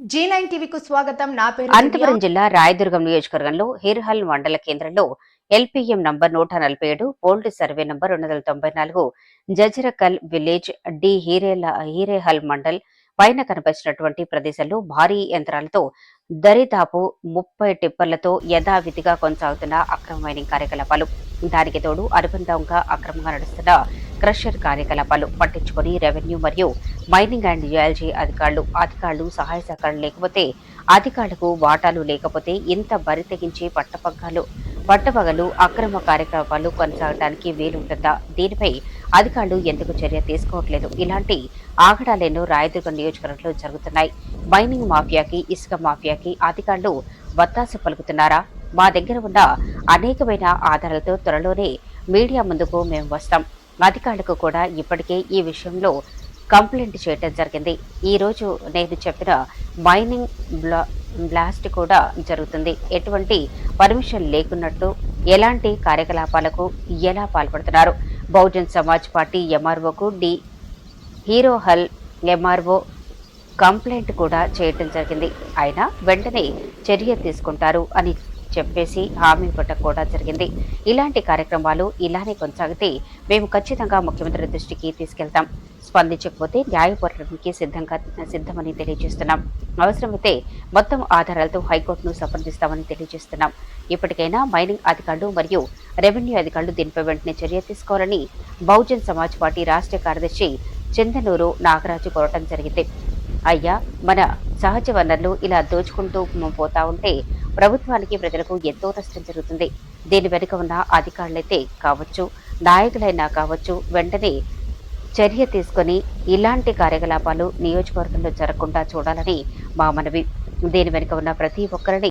G స్వాగతం. నా పేరు అనంతపురం జిల్లా రాయదుర్గం నియోజకవర్గంలో హిర్హల్ మండల కేంద్రంలో ఎల్పిఎం నంబర్ నూట నలభై ఏడు ఓల్డ్ సర్వే నంబర్ రెండు వందల తొంభై నాలుగు జజరకల్ విలేజ్ డి హీరేల హీరేహల్ మండల్ పైన కనిపించినటువంటి ప్రదేశంలో భారీ యంత్రాలతో దరిదాపు ముప్పై టిప్పర్లతో యథావిధిగా కొనసాగుతున్న అక్రమ మైనింగ్ కార్యకలాపాలు. దానికి తోడు అనుబంధంగా అక్రమంగా నడుస్తున్న క్రషర్ కార్యకలాపాలు పట్టించుకొని రెవెన్యూ మరియు మైనింగ్ అండ్ జియాలజీ అధికారులు అధికారులు సహాయ సహకారం లేకపోతే అధికారులకు వాటాలు లేకపోతే ఇంత బరి తెగించి పట్టపగ్గాలు పట్టపగలు అక్రమ కార్యకలాపాలు కొనసాగడానికి వీలుంటుందా? దీనిపై అధికారులు ఎందుకు చర్య తీసుకోవట్లేదు? ఇలాంటి ఆగడాలెన్నో రాయదుర్గం నియోజకవర్గంలో జరుగుతున్నాయి. మైనింగ్ మాఫియాకి ఇసుక మాఫియాకి అధికారులు వత్తాసు పలుకుతున్నారా? మా దగ్గర ఉన్న అనేకమైన ఆధారాలతో త్వరలోనే మీడియా ముందుకు మేము వస్తాం. అధికారులకు కూడా ఇప్పటికే ఈ విషయంలో కంప్లైంట్ చేయడం జరిగింది. ఈ రోజు నేను చెప్పిన మైనింగ్ బ్లా బ్లాస్ట్ కూడా జరుగుతుంది. ఎటువంటి పర్మిషన్ లేకున్నట్టు ఎలాంటి కార్యకలాపాలకు ఎలా పాల్పడుతున్నారు? బహుజన్ సమాజ్ పార్టీ ఎంఆర్ఓకు D. Hirehal MRO complaint కూడా చేయటం జరిగింది. అయినా వెంటనే చర్య తీసుకుంటారు అని చెప్పేసి హామీ ఇవ్వటం కూడా జరిగింది. ఇలాంటి కార్యక్రమాలు ఇలానే కొనసాగితే మేము ఖచ్చితంగా ముఖ్యమంత్రి దృష్టికి తీసుకెళ్తాం. స్పందించకపోతే న్యాయ పోరాటానికి సిద్ధంగా సిద్ధమని తెలియజేస్తున్నాం. అవసరమైతే మొత్తం ఆధారాలతో హైకోర్టును సంప్రదిస్తామని తెలియజేస్తున్నాం. ఇప్పటికైనా మైనింగ్ అధికారులు మరియు రెవెన్యూ అధికారులు దీనిపై వెంటనే చర్య తీసుకోవాలని బహుజన్ సమాజ్ పార్టీ రాష్ట్ర కార్యదర్శి చందనూరు నాగరాజు కోరటం జరిగింది. అయ్యా మన సహజ వనరులు ఇలా దోచుకుంటూ పోతా ఉంటే ప్రభుత్వానికి ప్రజలకు ఎంతో నష్టం జరుగుతుంది. దీని వెనుక ఉన్న అధికారులైతే కావచ్చు నాయకులైనా కావచ్చు వెంటనే చర్య తీసుకొని ఇలాంటి కార్యకలాపాలు నియోజకవర్గంలో జరగకుండా చూడాలని మా మనవి. దీని వెనుక ఉన్న ప్రతి ఒక్కరిని